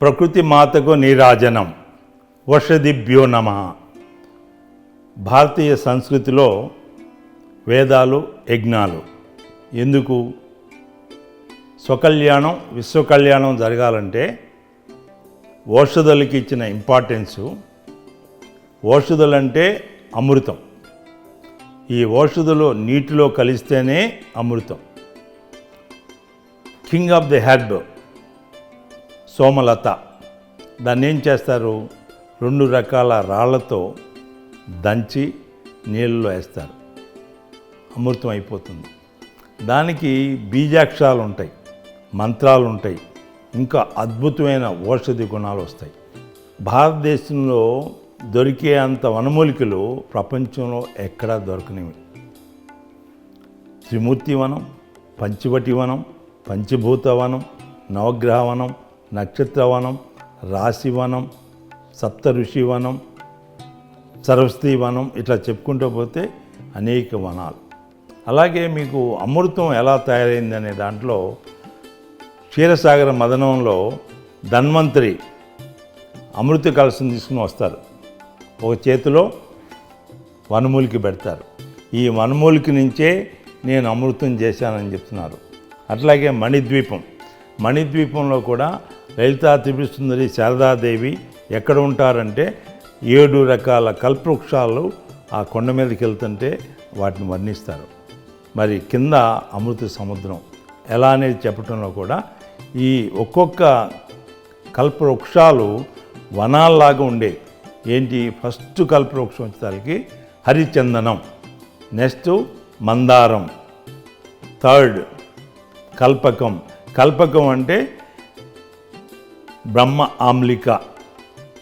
ప్రకృతి మాతకు నీరాజనం. వర్షదిభ్యో నమ. భారతీయ సంస్కృతిలో వేదాలు యజ్ఞాలు. ఎందుకు? స్వకల్యాణం విశ్వకళ్యాణం జరగాలంటే ఓషధులకి ఇచ్చిన ఇంపార్టెన్సు ఓషధులంటే అమృతం. ఈ ఔషధలో నీటిలో కలిస్తేనే అమృతం. కింగ్ ఆఫ్ ది హెర్బ్ సోమలత. దాన్ని ఏం చేస్తారు? రెండు రకాల రాళ్ళతో దంచి నీళ్ళలో వేస్తారు. అమృతం అయిపోతుంది. దానికి బీజాక్షరాలు ఉంటాయి మంత్రాలు ఉంటాయి ఇంకా అద్భుతమైన ఔషధి గుణాలు వస్తాయి భారతదేశంలో దొరికే అంత వనమూలికలు ప్రపంచంలో ఎక్కడా దొరకనివి. త్రిమూర్తి వనం పంచవటి వనం పంచభూత వనం నవగ్రహ వనం నక్షత్ర వనం రాశి రాశివనం సప్త ఋషి వనం సరస్వతి వనం ఇట్లా చెప్పుకుంటూ పోతే అనేక వనాలు. అలాగే మీకు అమృతం ఎలా తయారైందనే దాంట్లో క్షీరసాగర మదనంలో ధన్వంతరి అమృత కలసం తీసుకుని వస్తారు. ఒక చేతిలో వనమూలికి పెడతారు. ఈ వనమూలికి నుంచే నేను అమృతం చేశానని చెప్తున్నారు. అట్లాగే మణిద్వీపం. మణిద్వీపంలో కూడా లలితా త్రిపురసుందరి శారదాదేవి ఎక్కడ ఉంటారంటే ఏడు రకాల కల్పవృక్షాలు ఆ కొండ మీదకి వెళ్తుంటే వాటిని వర్ణిస్తారు. మరి కింద అమృత సముద్రం ఎలా అనేది చెప్పడంలో కూడా ఈ ఒక్కొక్క కల్పవృక్షాలు వనాల్లాగా ఉండేవి ఏంటి? ఫస్ట్ కల్పవృక్షం వచ్చేసరికి హరిచందనం నెక్స్ట్ మందారం థర్డ్ కల్పకం. కల్పకం అంటే బ్రహ్మ ఆమ్లిక.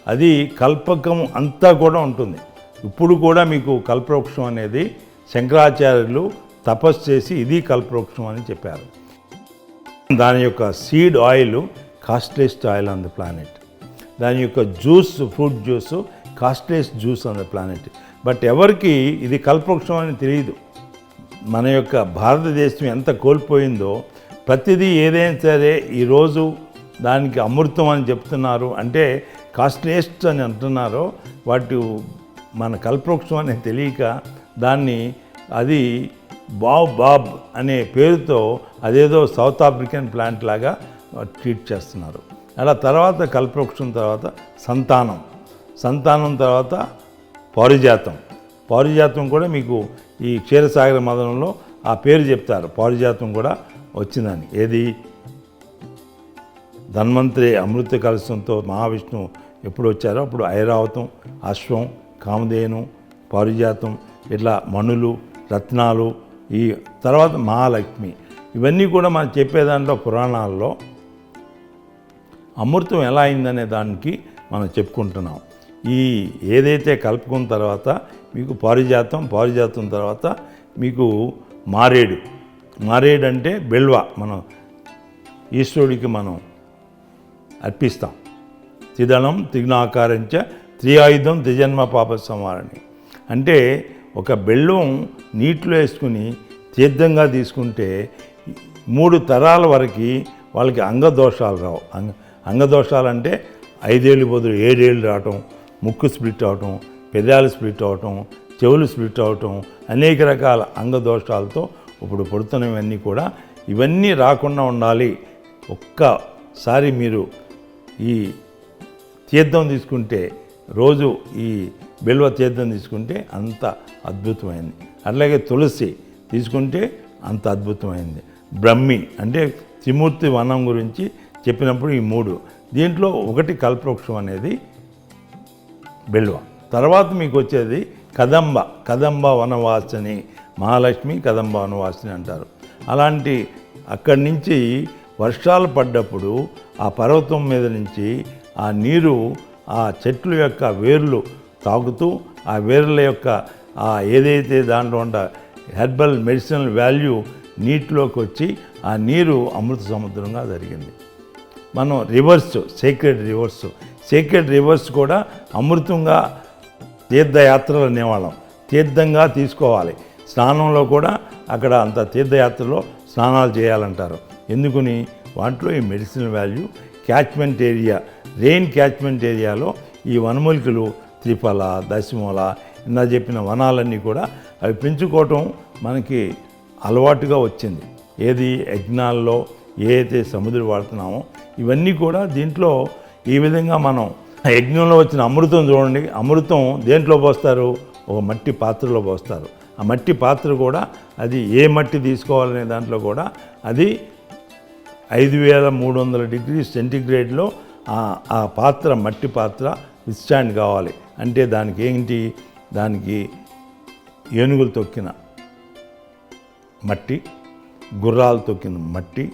అది కల్పకం అంతా కూడా ఉంటుంది. ఇప్పుడు కూడా మీకు కల్పవృక్షం అనేది శంకరాచార్యులు తపస్సు చేసి ఇది కల్పవృక్షం అని చెప్పారు. దాని యొక్క seed oil costliest oil on the planet. దాని యొక్క juice fruit juice costliest juice on the planet. But ఎవరికి ఇది కల్పవృక్షం అని తెలియదు. మన యొక్క భారతదేశం ఎంత కోల్పోయిందో ప్రతిదీ ఏదైనా సరే ఈరోజు దానికి అమృతం అని చెప్తున్నారు. అంటే కాస్ట్లీయెస్ట్ అని అంటున్నారో వాటి మన కల్పవృక్షం అనే తెలియక దాన్ని అది బాబ్ బాబ్ అనే పేరుతో అదేదో సౌత్ ఆఫ్రికన్ ప్లాంట్ లాగా ట్రీట్ చేస్తున్నారు. అలా తర్వాత కల్పవృక్షం తర్వాత సంతానం. సంతానం తర్వాత పారిజాతం. పారిజాతం కూడా మీకు ఈ క్షీరసాగర మదనంలో ఆ పేరు చెప్తారు. పారిజాతం కూడా వచ్చిందని. ఏది? ధన్వంతరి అమృత కలశంతో మహావిష్ణువు ఎప్పుడు వచ్చారో అప్పుడు ఐరావతం అశ్వం కామధేను పారిజాతం ఇట్లా మణులు రత్నాలు ఈ తర్వాత మహాలక్ష్మి. ఇవన్నీ కూడా మనం చెప్పే దాంట్లో పురాణాల్లో అమృతం ఎలా అయిందనే దానికి మనం చెప్పుకుంటున్నాం. ఈ ఏదైతే కలుపుకున్న తర్వాత మీకు పారిజాతం పారిజాతం తర్వాత మీకు మారేడు. మారేడు అంటే బెల్వ మనం ఈశ్వరుడికి మనం అర్పిస్తాం. త్రిదళం త్రి ఆయుధం త్రిజన్మ పాప సంహారణి అంటే ఒక బెల్లం నీటిలో వేసుకుని తీర్థంగా తీసుకుంటే మూడు తరాల వరకు వాళ్ళకి అంగదోషాలు రావు. అంగ అంగదోషాలు అంటే ఐదేళ్ళు బదులు ఏడేళ్ళు రావటం ముక్కు స్ప్లిట్ అవటం పెదాలు స్ప్లిట్ అవటం చెవులు స్ప్లిట్ అవటం అనేక రకాల అంగదోషాలతో ఇప్పుడు పడుతున్నవన్నీ కూడా ఇవన్నీ రాకుండా ఉండాలి. ఒక్కసారి మీరు ఈ తీర్థం తీసుకుంటే రోజు ఈ బిల్వ తీర్థం తీసుకుంటే అంత అద్భుతమైంది. అట్లాగే తులసి తీసుకుంటే అంత అద్భుతమైంది. బ్రహ్మి అంటే త్రిమూర్తి వనం గురించి చెప్పినప్పుడు ఈ మూడు. దీంట్లో ఒకటి కల్పవృక్షం అనేది బిల్వ తర్వాత మీకు వచ్చేది కదంబ. కదంబ వనవాసిని మహాలక్ష్మి కదంబ వనవాసిని అంటారు. అలాంటి అక్కడి నుంచి వర్షాలు పడ్డప్పుడు ఆ పర్వతం మీద నుంచి ఆ నీరు ఆ చెట్ల యొక్క వేర్లు తాగుతూ ఆ వేర్ల యొక్క ఆ ఏదైతే దాంట్లో ఉన్న హెర్బల్ మెడిసినల్ వాల్యూ నీటిలోకి వచ్చి ఆ నీరు అమృత సముద్రంగా జరిగింది. మనం rivers secret rivers secret rivers కూడా అమృతంగా తీర్థయాత్రలు అనేవాళ్ళం. తీర్థంగా తీసుకోవాలి. స్నానంలో కూడా అక్కడ అంత తీర్థయాత్రలో స్నానాలు చేయాలంటారు. ఎందుకని? వాటిలో ఈ medicine value catchment area rain catchment ఏరియాలో ఈ వనమూలికలు త్రిఫల దశమూల ఇందా చెప్పిన వనాలన్నీ కూడా అవి పెంచుకోవటం మనకి అలవాటుగా వచ్చింది. ఏది యజ్ఞాల్లో ఏ అయితే సముద్రం వాడుతున్నామో ఇవన్నీ కూడా దీంట్లో ఈ విధంగా మనం యజ్ఞంలో వచ్చిన అమృతం చూడండి. అమృతం దేంట్లో పోస్తారు? ఒక మట్టి పాత్రలో పోస్తారు. ఆ మట్టి పాత్ర కూడా అది ఏ మట్టి తీసుకోవాలనే దాంట్లో కూడా అది ఐదు వేల మూడు వందల డిగ్రీ సెంటిగ్రేడ్లో ఆ- పాత్ర మట్టి పాత్ర విస్టాండ్ కావాలి. అంటే దానికి ఏంటి? దానికి ఏనుగులు తొక్కిన మట్టి గుర్రాలు తొక్కిన మట్టి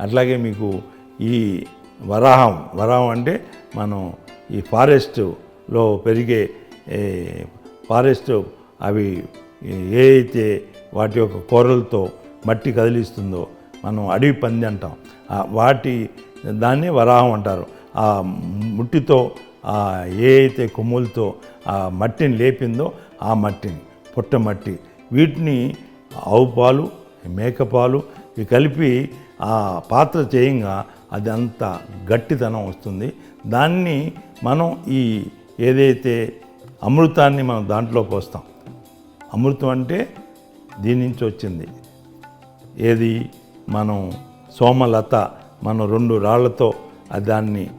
అట్లాగే మీకు ఈ వరాహం. వరాహం అంటే మనం ఈ ఫారెస్ట్లో పెరిగే ఫారెస్ట్ అవి ఏ అయితే వాటి యొక్క కూరలతో మట్టి కదిలిస్తుందో మనం అడవి పంది అంటాం. వాటి దాన్ని వరాహం అంటారు. ఆ ముట్టితో ఆ ఏ అయితే కొమ్ములతో ఆ మట్టిని లేపిందో ఆ మట్టిని పుట్ట మట్టి. వీటిని ఆవు పాలు మేకపాలు ఇవి కలిపి ఆ పాత్ర చేయంగా అది అంత గట్టితనం వస్తుంది. దాన్ని మనం ఈ ఏదైతే అమృతాన్ని మనం దాంట్లో పోస్తాం. అమృతం అంటే దీని నుంచి వచ్చింది. ఏది? మనం సోమలత మనం రెండు రాళ్ళతో దాన్ని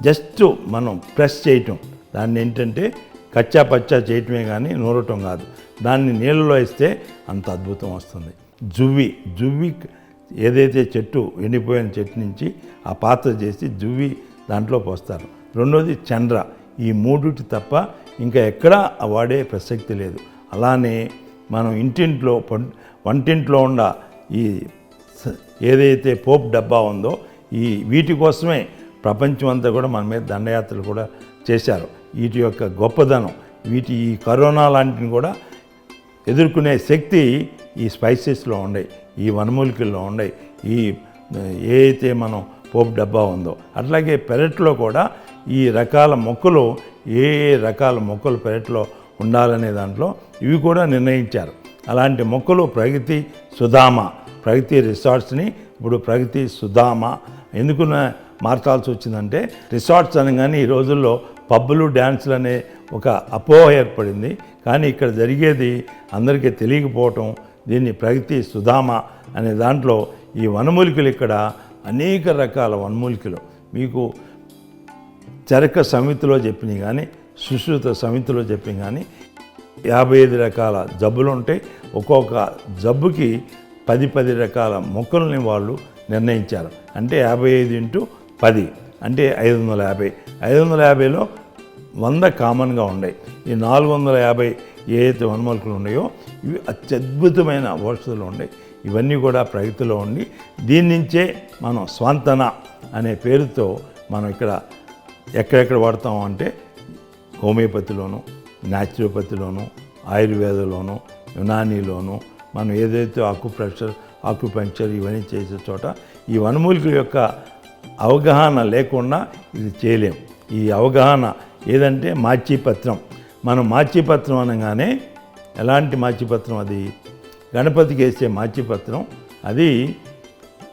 జస్ట్ మనం ప్రెస్ చేయటం. దాన్ని ఏంటంటే కచ్చా పచ్చా చేయటమే కానీ నూరటం కాదు. దాన్ని నీళ్ళలో వేస్తే అంత అద్భుతం వస్తుంది. జువ్వి జువ్వి ఏదైతే చెట్టు ఎండిపోయిన చెట్టు నుంచి ఆ పాత్ర చేసి జువ్వి దాంట్లో పోస్తారు. రెండోది చండ్ర ఈ మూడిటి తప్ప ఇంకా ఎక్కడా వాడే ప్రసక్తి లేదు. అలానే మనం ఇంటింట్లో వంటింట్లో ఉన్న ఈ ఏదైతే పోప్ డబ్బా ఉందో ఈ వీటి కోసమే ప్రపంచం అంతా కూడా మన మీద దండయాత్రలు కూడా చేశారు. వీటి యొక్క గొప్పదనం వీటి ఈ కరోనా లాంటిని కూడా ఎదుర్కొనే శక్తి ఈ స్పైసెస్లో ఉన్నాయి ఈ వనమూలికల్లో ఉన్నాయి ఈ ఏ అయితే మనం పోపు డబ్బా ఉందో అట్లాగే పెరట్లో కూడా ఈ రకాల మొక్కలు ఏ ఏ రకాల మొక్కలు పెరట్లో ఉండాలనే దాంట్లో ఇవి కూడా నిర్ణయించారు. అలాంటి మొక్కలు ప్రగతి సుధామ ప్రగతి రిసార్ట్స్ని ఇప్పుడు ప్రగతి సుధామ ఎందుకు మార్చాల్సి వచ్చిందంటే రిసార్ట్స్ అనగానే ఈ రోజుల్లో పబ్బులు డ్యాన్సులు అనే ఒక అపోహ ఏర్పడింది. కానీ ఇక్కడ జరిగేది అందరికీ తెలియకపోవటం దీన్ని ప్రగతి సుధామ అనే దాంట్లో ఈ వనమూలికలు ఇక్కడ అనేక రకాల వనమూలికలు. మీకు చరక సమితిలో చెప్పినవి కానీ సుశ్రుత సమితిలో చెప్పిన కానీ యాభై ఐదు రకాల జబ్బులు ఉంటాయి. ఒక్కొక్క జబ్బుకి పది పది రకాల మొక్కల్ని వాళ్ళు నిర్ణయించారు. అంటే యాభై ఐదు ఇంటూ పది అంటే ఐదు వందల యాభై. ఐదు వందల యాభైలో వంద కామన్గా ఉన్నాయి ఈ నాలుగు వందల యాభై ఏదైతే అయితే వనమూలికలు ఉన్నాయో ఇవి అత్యద్భుతమైన ఔషధాలు ఉన్నాయి. ఇవన్నీ కూడా ప్రగతిలో ఉండి దీని నుంచే మనం స్వంతన అనే పేరుతో మనం ఇక్కడ ఎక్కడెక్కడ వాడతాం అంటే హోమియోపతిలోను న్యాచురోపతిలోను ఆయుర్వేదలోను యునానీలోను మనం ఏదైతే ఆకుప్రెషర్ ఆక్యుపంక్చర్ ఇవన్నీ చేసే చోట ఈ వనమూలికల యొక్క అవగాహన లేకుండా ఇది చేయలేం. ఈ అవగాహన ఏదంటే మాచిపత్రం. మనం మాచిపత్రం అనగానే ఎలాంటి మాచిపత్రం అది? గణపతికి వేసే మాచిపత్రం. అది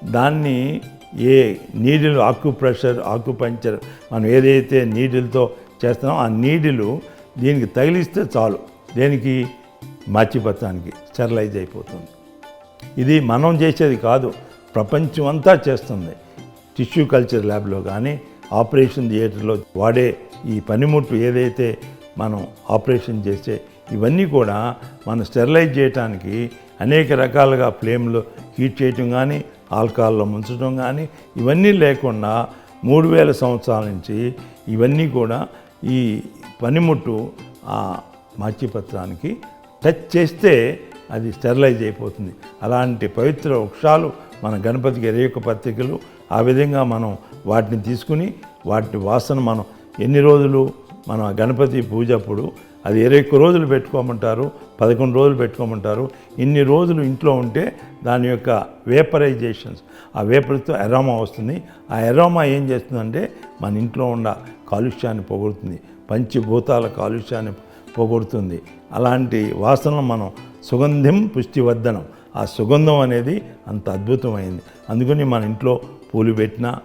దాన్ని ఏ నీడిలు ఆక్యుప్రెషర్ ఆక్యుపంచర్ మనం ఏదైతే నీడిలతో చేస్తున్నామో ఆ నీడిలు దీనికి తగిలిస్తే చాలు. దేనికి? మాచిపత్రానికి స్టెరిలైజ్ అయిపోతుంది. ఇది మనం చేసేది కాదు ప్రపంచం అంతా చేస్తుంది. టిష్యూ కల్చర్ ల్యాబ్లో కానీ ఆపరేషన్ థియేటర్లో వాడే ఈ పనిముట్టు ఏదైతే మనం ఆపరేషన్ చేస్తే ఇవన్నీ కూడా మనం స్టెరిలైజ్ చేయడానికి అనేక రకాలుగా ఫ్లేమ్లో హీట్ చేయటం కానీ ఆల్కహాల్లో ముంచడం కానీ ఇవన్నీ లేకుండా మూడు వేల సంవత్సరాల నుంచి ఇవన్నీ కూడా ఈ పనిముట్టు ఆ మాచిపత్రానికి టచ్ చేస్తే అది స్టెరిలైజ్ అయిపోతుంది. అలాంటి పవిత్ర వృక్షాలు మన గణపతికి ఇరవై పత్రికలు ఆ విధంగా మనం వాటిని తీసుకుని వాటి వాసన మనం ఎన్ని రోజులు మనం ఆ గణపతి పూజ అప్పుడు అది ఇరవై ఒక్క రోజులు పెట్టుకోమంటారు పదకొండు రోజులు పెట్టుకోమంటారు. ఇన్ని రోజులు ఇంట్లో ఉంటే దాని యొక్క వేపరైజేషన్స్ ఆ వేపర్తో ఎరోమా వస్తుంది. ఆ ఎరోమా ఏం చేస్తుందంటే మన ఇంట్లో ఉన్న కాలుష్యాన్ని పోగొడుతుంది. పంచభూతాల కాలుష్యాన్ని పోగొడుతుంది. అలాంటి వాసనలు మనం సుగంధం పుష్టివర్ధనం. ఆ సుగంధం అనేది అంత అద్భుతమైంది. అందుకని మన ఇంట్లో పూలు పెట్టినా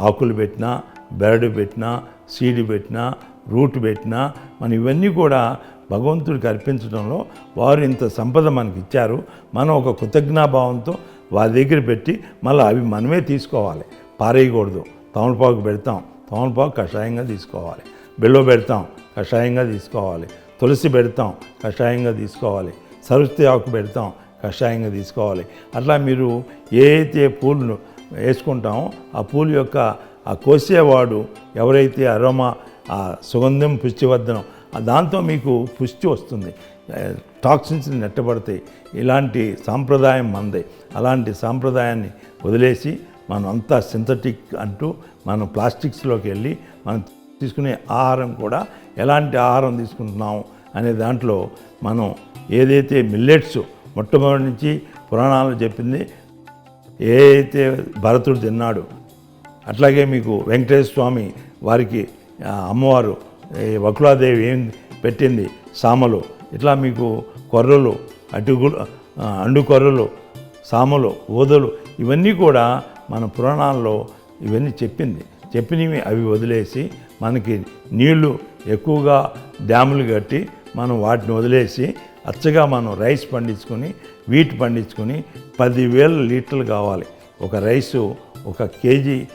ఆకులు పెట్టినా బెరడు పెట్టినా సీడు పెట్టినా రూట్ పెట్టినా మనం ఇవన్నీ కూడా భగవంతుడికి అర్పించడంలో వారు ఇంత సంపద మనకి ఇచ్చారు. మనం ఒక కృతజ్ఞాభావంతో వారి దగ్గర పెట్టి మళ్ళీ అవి మనమే తీసుకోవాలి. పారేయకూడదు. తమలపాకు పెడతాం. తమలపాకు కషాయంగా తీసుకోవాలి. బెల్లో పెడతాం. కషాయంగా తీసుకోవాలి. తులసి పెడతాం. కషాయంగా తీసుకోవాలి. సరస్వతి ఆకు పెడతాం. కషాయంగా తీసుకోవాలి. అట్లా మీరు ఏ అయితే పూలను వేసుకుంటామో ఆ పూల యొక్క ఆ కోసేవాడు ఎవరైతే అరోమా ఆ సుగంధం పుష్టివర్ధనం. దాంతో మీకు పుష్టి వస్తుంది. టాక్సిన్స్ నెట్టబడతాయి. ఇలాంటి సాంప్రదాయం మందే. అలాంటి సాంప్రదాయాన్ని వదిలేసి మనం అంతా సింథటిక్ అంటూ మనం ప్లాస్టిక్స్లోకి వెళ్ళి మనం తీసుకునే ఆహారం కూడా ఎలాంటి ఆహారం తీసుకుంటున్నాము అనే దాంట్లో మనం ఏదైతే మిల్లెట్స్ మొట్టమొదటి నుంచి పురాణాలు చెప్పింది ఏ అయితే భరతుడు తిన్నాడు అట్లాగే మీకు వెంకటేశ్వర స్వామి వారికి అమ్మవారు వకులాదేవి ఏం పెట్టింది? సామలు. ఇట్లా మీకు కొర్రలు అటుగులు అండు కొర్రలు సామలు ఓదలు ఇవన్నీ కూడా మన పురాణాల్లో ఇవన్నీ చెప్పింది. చెప్పినవి అవి వదిలేసి మనకి నీళ్ళు ఎక్కువగా డ్యాములు కట్టి మనం వాటిని వదిలేసి అచ్చగా మనం రైస్ పండించుకొని వీట్ పండించుకొని పదివేల లీటర్లు కావాలి. ఒక రైసు ఒక కేజీ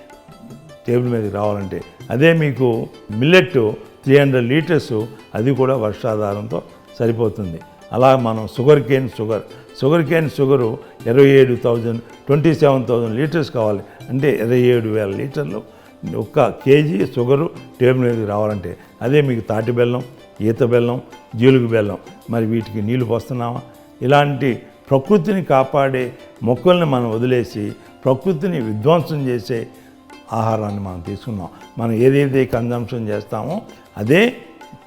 టేబుల్ మీదకి రావాలంటే అదే మీకు మిల్లెట్ త్రీ హండ్రెడ్ లీటర్స్ అది కూడా వర్షాధారంతో సరిపోతుంది. అలా మనం sugar cane sugar sugar cane sugar ఇరవై ఏడు thousand twenty seven thousand litres కావాలి. అంటే ఇరవై ఏడు వేల లీటర్లు ఒక్క కేజీ షుగరు టేబుల్ మీదకి రావాలంటే అదే మీకు తాటి బెల్లం ఈత బెల్లం జీలుగు బెల్లం. మరి వీటికి నీళ్ళు పోస్తున్నామా? ఇలాంటి ప్రకృతిని కాపాడే మొక్కల్ని మనం వదిలేసి ప్రకృతిని విధ్వంసం చేసే ఆహారాన్ని మనం తీసుకున్నాం మనం ఏదైతే కన్జంప్షన్ చేస్తామో అదే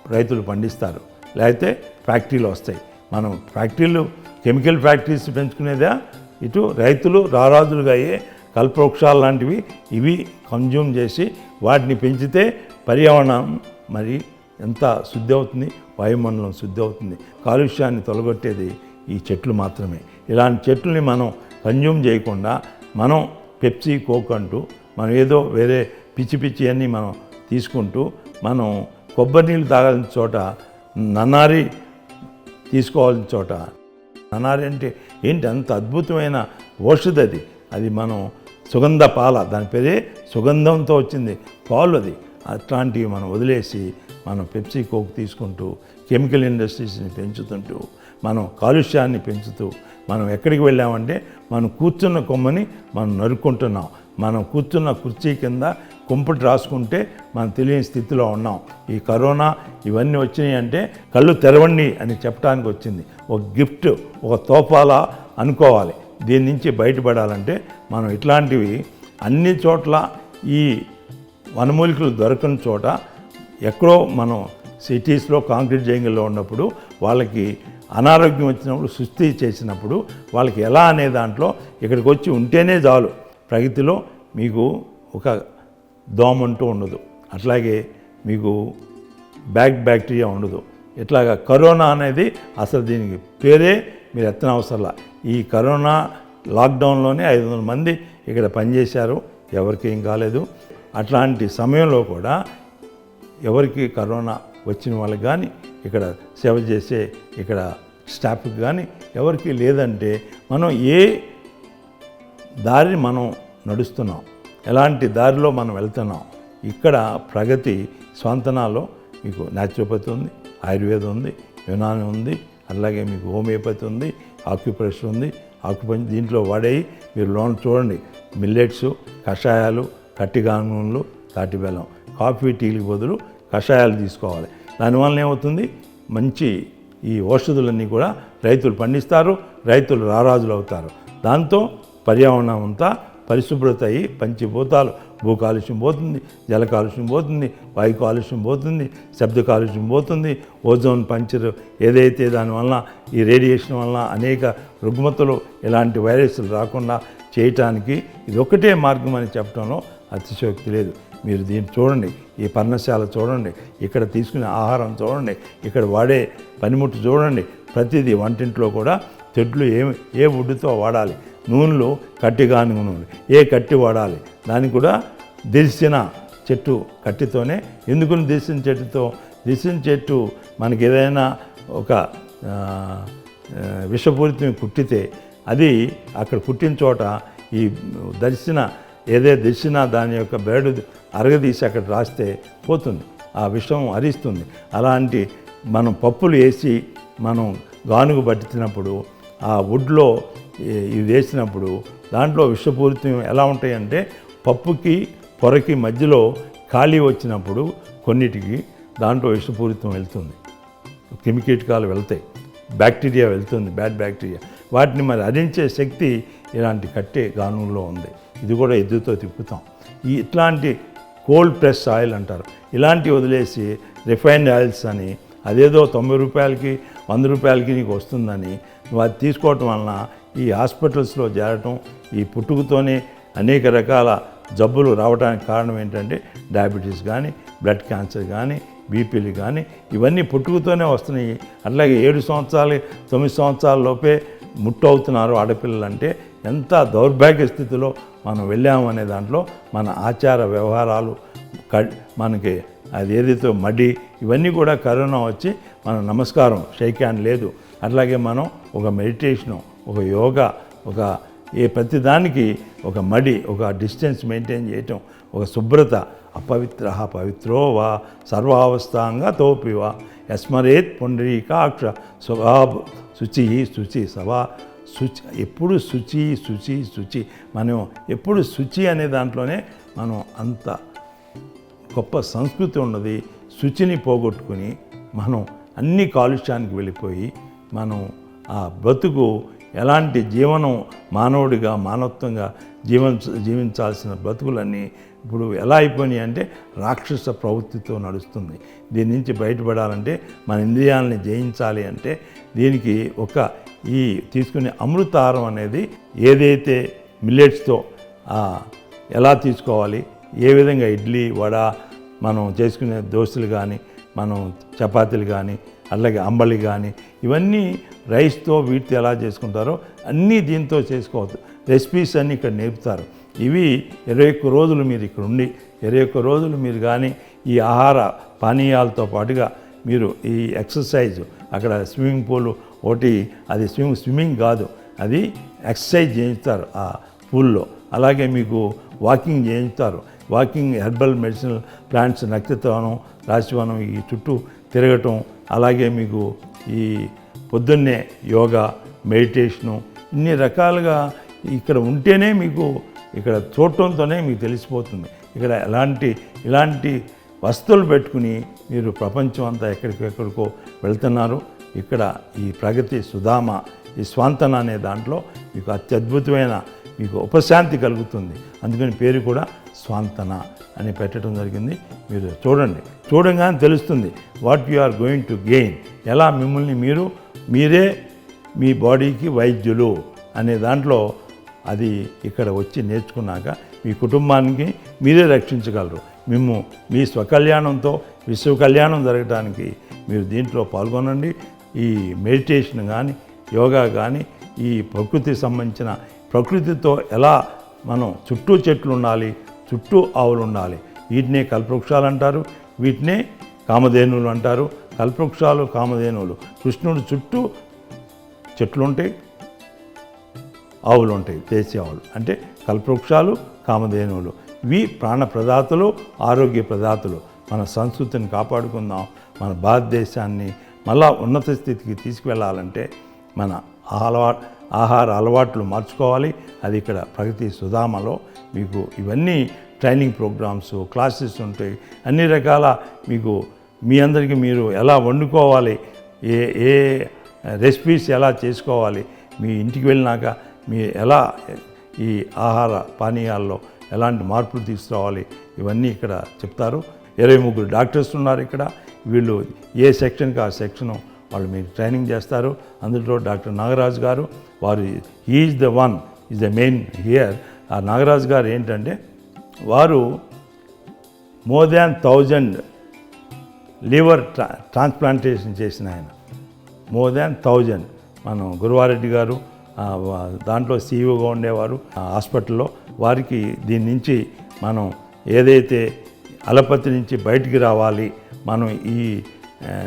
రైతులు పండిస్తారు. లేకపోతే ఫ్యాక్టరీలు వస్తాయి. మనం ఫ్యాక్టరీలు కెమికల్ ఫ్యాక్టరీస్ పెంచుకునేదా? ఇటు రైతులు రారాజులుగా అయ్యే కల్పవృక్షాలు లాంటివి ఇవి కన్జ్యూమ్ చేసి వాటిని పెంచితే పర్యావరణం మరి ఎంత శుద్ధి అవుతుంది? వాయుమండలం శుద్ధి అవుతుంది. కాలుష్యాన్ని తొలగొట్టేది ఈ చెట్లు మాత్రమే. ఇలాంటి చెట్లని మనం కన్జ్యూమ్ చేయకుండా మనం పెప్సీ కోక్ అంటూ మనం ఏదో వేరే పిచ్చి పిచ్చి అన్నీ మనం తీసుకుంటూ మనం కొబ్బరి నీళ్ళు తాగాల్సిన చోట నన్నారి తీసుకోవాల్సిన చోట. నన్నారి అంటే ఏంటి? అంత అద్భుతమైన ఔషధి అది. అది మనం సుగంధ పాల దాని పేరే సుగంధంతో వచ్చింది పాలు అది. అట్లాంటివి మనం వదిలేసి మనం పెప్సీ కోక్ తీసుకుంటూ కెమికల్ ఇండస్ట్రీస్ని పెంచుతుంటూ మనం కాలుష్యాన్ని పెంచుతూ మనం ఎక్కడికి వెళ్ళామంటే మనం కూర్చున్న కొమ్మని మనం నరుక్కుంటున్నాం. మనం కూర్చున్న కుర్చీ కింద కుంపటి రాసుకుంటే మనం తెలియని స్థితిలో ఉన్నాం. ఈ కరోనా ఇవన్నీ వచ్చినాయి అంటే కళ్ళు తెరవండి అని చెప్పడానికి వచ్చింది. ఒక గిఫ్ట్ ఒక తోపాల అనుకోవాలి. దీని నుంచి బయటపడాలంటే మనం ఇట్లాంటివి అన్ని చోట్ల ఈ వనమూలికలు దొరకని చోట ఎక్కడో మనం సిటీస్లో కాంక్రీట్ జంగిల్లో ఉన్నప్పుడు వాళ్ళకి అనారోగ్యం వచ్చినప్పుడు సుస్థి చేసినప్పుడు వాళ్ళకి ఎలా అనే దాంట్లో ఇక్కడికి వచ్చి ఉంటేనే చాలు. ప్రగతిలో మీకు ఒక దోమ అంటూ ఉండదు. అట్లాగే మీకు బ్యాక్ బ్యాక్టీరియా ఉండదు. ఇట్లాగా కరోనా అనేది అసలు దీనికి పేరే మీరు ఎత్తన అవసరంలా. ఈ కరోనా లాక్డౌన్లోనే ఐదు వందల మంది ఇక్కడ పనిచేశారు. ఎవరికి ఏం కాలేదు. అట్లాంటి సమయంలో కూడా ఎవరికి కరోనా వచ్చిన వాళ్ళకి కానీ ఇక్కడ సేవ చేసే ఇక్కడ స్టాఫ్కి కానీ ఎవరికి లేదంటే మనం ఏ దారిని మనం నడుస్తున్నాం. ఎలాంటి దారిలో మనం వెళ్తున్నాం? ఇక్కడ ప్రగతి స్వంతనాలో మీకు న్యాచురోపతి ఉంది ఆయుర్వేదం ఉంది యునాని ఉంది అలాగే మీకు హోమియోపతి ఉంది ఆక్యుప్రెషర్ ఉంది. ఆక్యుపంచ్ దీంట్లో వాడేవి మీరు లోన్ చూడండి. మిల్లెట్స్ కషాయాలు కట్టిగానులు తాటి బెల్లం. కాఫీ టీలకు బదులు కషాయాలు తీసుకోవాలి. దానివల్ల ఏమవుతుంది? మంచి ఈ ఔషధులన్నీ కూడా రైతులు పండిస్తారు రైతులు రారాజులు అవుతారు. దాంతో పర్యావరణం అంతా పరిశుభ్రత అయ్యి పంచిభూతాలు. భూ కాలుష్యం పోతుంది జల కాలుష్యం పోతుంది వాయు కాలుష్యం పోతుంది శబ్ద కాలుష్యం పోతుంది ఓజోన్ పంచర్ ఏదైతే దానివల్ల ఈ రేడియేషన్ వలన అనేక రుగ్మతలు ఇలాంటి వైరస్లు రాకుండా చేయటానికి ఇది ఒకటే మార్గం అని చెప్పడంలో అతిశయోక్తి లేదు. మీరు దీన్ని చూడండి ఈ పర్ణశాల చూడండి ఇక్కడ తీసుకునే ఆహారం చూడండి ఇక్కడ వాడే పనిముట్టు చూడండి ప్రతిదీ వంటింట్లో కూడా చెట్లు ఏ ఏ వుడ్డుతో వాడాలి? నూనెలు కట్టి కాని నూనె. ఏ కట్టి వాడాలి? దానికి కూడా దిల్చిన చెట్టు కట్టితోనే. ఎందుకు దిల్చిన చెట్టుతో? దిల్చిన చెట్టు మనకి ఏదైనా ఒక విషపూరితం కుట్టితే అది అక్కడ కుట్టిన చోట ఈ దర్శన ఏదే దర్శన దాని యొక్క బేడు అరగదీసి అక్కడ రాస్తే పోతుంది. ఆ విషం అరిస్తుంది. అలాంటి మనం పప్పులు వేసి మనం గానుగు పట్టించినప్పుడు ఆ వుడ్లో ఇవి వేసినప్పుడు దాంట్లో విషపూరితం ఎలా ఉంటాయంటే పప్పుకి పొరకి మధ్యలో ఖాళీ వచ్చినప్పుడు కొన్నిటికి దాంట్లో విషపూరితం వెళ్తుంది. క్రిమికీటకాలు వెళ్తాయి. బ్యాక్టీరియా వెళ్తుంది బ్యాడ్ బ్యాక్టీరియా. వాటిని మరి అరించే శక్తి ఇలాంటి కట్టే గానుల్లో ఉంది. ఇది కూడా ఎద్దుతో తిప్పుతాం. ఈ ఇట్లాంటి కోల్డ్ ప్రెస్ ఆయిల్ అంటారు. ఇలాంటివి వదిలేసి రిఫైన్డ్ ఆయిల్స్ అని అదేదో తొంభై రూపాయలకి వంద రూపాయలకి నీకు వస్తుందని అది తీసుకోవటం వలన ఈ హాస్పిటల్స్లో చేరటం ఈ పుట్టుకతోనే అనేక రకాల జబ్బులు రావడానికి కారణం ఏంటంటే డయాబెటీస్ కానీ బ్లడ్ క్యాన్సర్ కానీ బీపీలు కానీ ఇవన్నీ పుట్టుకతోనే వస్తున్నాయి. అట్లాగే ఏడు సంవత్సరాలు తొమ్మిది సంవత్సరాల లోపే ముట్టవుతున్నారు ఆడపిల్లలు అంటే ఎంత దౌర్భాగ్య స్థితిలో మనం వెళ్ళామనే దాంట్లో మన ఆచార వ్యవహారాలు క- మనకి అది ఏదైతే మడి ఇవన్నీ కూడా కరోనా వచ్చి మన నమస్కారం షేక్ హ్యాండ్ లేదు. అట్లాగే మనం ఒక మెడిటేషను ఒక యోగా ఒక ఏ ప్రతిదానికి ఒక మడి ఒక డిస్టెన్స్ మెయింటైన్ చేయటం ఒక శుభ్రత. అపవిత్ర పవిత్రో వా సర్వావస్థాంగా తోపివా యస్మరేత్ పుండరీకాక్ష స్వభావ శుచి శుచి సభా శుచి ఎప్పుడు శుచి శుచి శుచి. మనం ఎప్పుడు శుచి అనే దాంట్లోనే మనం అంత గొప్ప సంస్కృతి ఉన్నది. శుచిని పోగొట్టుకుని మనం అన్ని కాలుష్యానికి వెళ్ళిపోయి మనం ఆ బ్రతుకు ఎలాంటి జీవనం మానవుడిగా మానవత్వంగా జీవన జీవించాల్సిన బ్రతుకులన్నీ ఇప్పుడు ఎలా అయిపోయినాయి అంటే రాక్షస ప్రవృత్తితో నడుస్తుంది. దీని నుంచి బయటపడాలంటే మన ఇంద్రియాలని జయించాలి అంటే దీనికి ఒక ఈ తీసుకునే అమృతారం అనేది ఏదైతే మిల్లెట్స్తో ఎలా తీసుకోవాలి ఏ విధంగా ఇడ్లీ వడ మనం చేసుకునే దోశలు కానీ మనం చపాతీలు కానీ అలాగే అంబలి కానీ ఇవన్నీ రైస్తో వీటితో ఎలా చేసుకుంటారో అన్నీ దీంతో చేసుకోవచ్చు రెసిపీస్ అన్నీ ఇక్కడ నేర్పుతారు. ఇవి ఇరవై ఒక్క రోజులు మీరు ఇక్కడ ఉండి ఇరవై ఒక్క రోజులు మీరు కానీ ఈ ఆహార పానీయాలతో పాటుగా మీరు ఈ ఎక్సర్సైజ్ అక్కడ స్విమ్మింగ్ పూల్ ఒకటి అది స్విమ్ స్విమ్మింగ్ కాదు అది ఎక్సర్సైజ్ చేయిస్తారు ఆ పూల్లో. అలాగే మీకు వాకింగ్ చేయిస్తారు. వాకింగ్ హెర్బల్ మెడిసినల్ ప్లాంట్స్ నక్షత్రవనం రాశివనం ఈ చుట్టూ తిరగటం అలాగే మీకు ఈ పొద్దున్నే యోగా మెడిటేషను ఇన్ని రకాలుగా ఇక్కడ ఉంటేనే మీకు ఇక్కడ చూడటంతోనే మీకు తెలిసిపోతుంది. ఇక్కడ ఎలాంటి ఇలాంటి వస్తువులు పెట్టుకుని మీరు ప్రపంచం అంతా ఎక్కడికెక్కడికో వెళ్తున్నారు. ఇక్కడ ఈ ప్రగతి సుధామ ఈ స్వాంతన అనే దాంట్లో మీకు అత్యద్భుతమైన మీకు ఉపశాంతి కలుగుతుంది. అందుకని పేరు కూడా స్వాంతన అని పెట్టడం జరిగింది. మీరు చూడండి. చూడంగానే తెలుస్తుంది what you are going to gain ఎలా మిమ్మల్ని మీరు మీరే మీ బాడీకి వైద్యులు అనే దాంట్లో అది ఇక్కడ వచ్చి నేర్చుకున్నాక మీ కుటుంబానికి మీరే రక్షించగలరు. మేము మీ స్వకల్యాణంతో విశ్వ కళ్యాణం జరగడానికి మీరు దీంట్లో పాల్గొనండి. ఈ మెడిటేషన్ కానీ యోగా కానీ ఈ ప్రకృతికి సంబంధించిన ప్రకృతితో ఎలా మనం చుట్టూ చెట్లు ఉండాలి చుట్టూ ఆవులు ఉండాలి. వీటినే కల్పవృక్షాలు అంటారు వీటినే కామధేనువులు అంటారు. కల్పవృక్షాలు కామధేనువులు. కృష్ణుడు చుట్టూ చెట్లు ఉంటాయి ఆవులు ఉంటాయి దేశీ ఆవులు. అంటే కల్పవృక్షాలు కామధేనువులు. ఇవి ప్రాణ ప్రదాతలు ఆరోగ్య ప్రదాతలు. మన సంస్కృతిని కాపాడుకుందాం మన భారతదేశాన్ని మళ్ళా ఉన్నత స్థితికి తీసుకువెళ్ళాలంటే మన అలవా ఆహార అలవాట్లు మార్చుకోవాలి. అది ఇక్కడ ప్రగతి సుధామలో మీకు ఇవన్నీ ట్రైనింగ్ ప్రోగ్రామ్స్ క్లాసెస్ ఉంటాయి. అన్ని రకాల మీకు మీ అందరికీ మీరు ఎలా వండుకోవాలి ఏ ఏ రెసిపీస్ ఎలా చేసుకోవాలి మీ ఇంటికి వెళ్ళినాక మీ ఎలా ఈ ఆహార పానీయాల్లో ఎలాంటి మార్పులు తీసుకురావాలి ఇవన్నీ ఇక్కడ చెప్తారు. ఇరవై ముగ్గురు డాక్టర్స్ ఉన్నారు ఇక్కడ. వీళ్ళు ఏ సెక్షన్కి ఆ సెక్షను వాళ్ళు మీకు ట్రైనింగ్ చేస్తారు. అందులో డాక్టర్ నాగరాజు గారు వారు is the one is the main here. ఆ నాగరాజు గారు ఏంటంటే వారు more than thousand liver tra transplantation చేసిన ఆయన. మోర్ దాన్ థౌజండ్ మనం గురువారెడ్డి గారు దాంట్లో సీఈఓగా ఉండేవారు. ఆ హాస్పిటల్లో వారికి దీని నుంచి మనం ఏదైతే అలపతి నుంచి బయటికి రావాలి మనం ఈ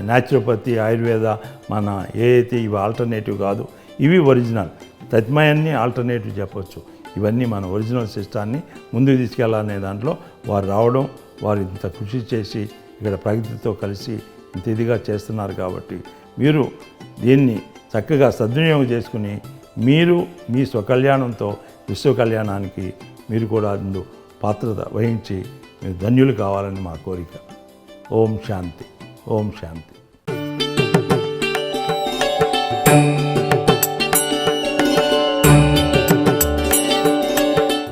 న్యాచురోపతి ఆయుర్వేద మన ఏదైతే ఇవి ఆల్టర్నేటివ్ కాదు ఇవి ఒరిజినల్ తత్మయాన్ని ఆల్టర్నేటివ్ చెప్పచ్చు. ఇవన్నీ మన ఒరిజినల్ సిస్టాన్ని ముందుకు తీసుకెళ్ళాలనే దాంట్లో వారు రావడం వారు ఇంత కృషి చేసి ఇక్కడ ప్రగతితో కలిసి ఇంత ఇదిగా చేస్తున్నారు కాబట్టి మీరు దీన్ని చక్కగా సద్వినియోగం చేసుకుని మీరు మీ స్వకల్యాణంతో విశ్వ కళ్యాణానికి మీరు కూడా అందు పాత్రత వహించి మీరు ధన్యులు కావాలని మా కోరిక. ఓం శాంతి. ఓం శాంతి.